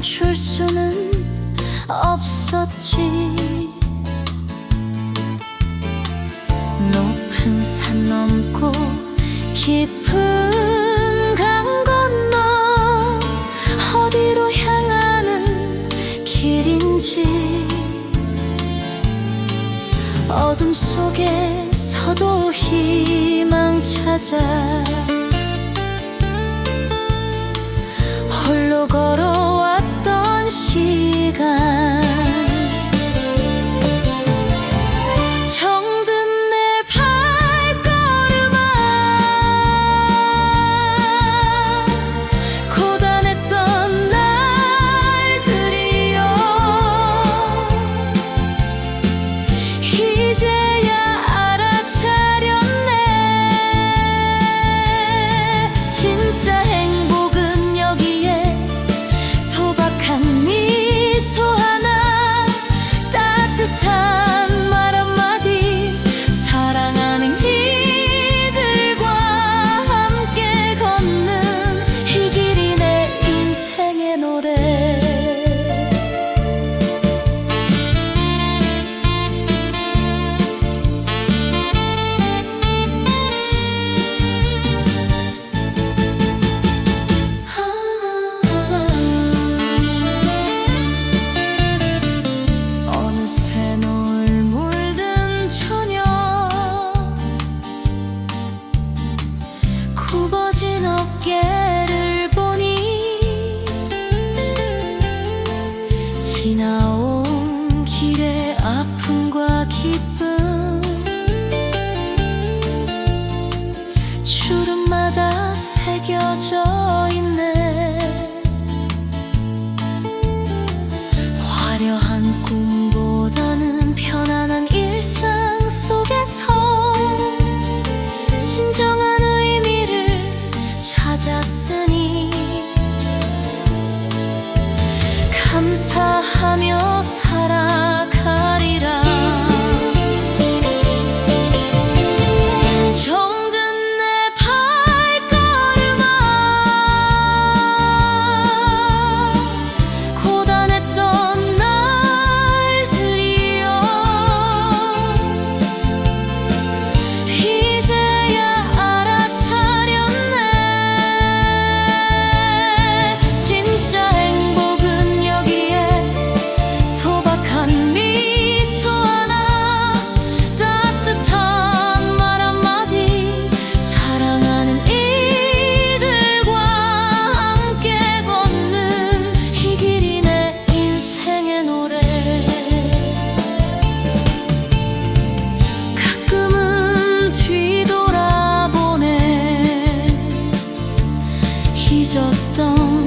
멈출 수는 없었지. 높은 산 넘고 깊은 강 건너 어디로 향하는 길인지. 어둠 속에서도 희망 찾아 홀로 걸어왔던 시간 굽어진 어깨를 보니 지나온 길의 아픔과 기쁨 주름마다 새겨져 있네. 화려한 꿈보다는 편안한 일상 Dá-me 잊었던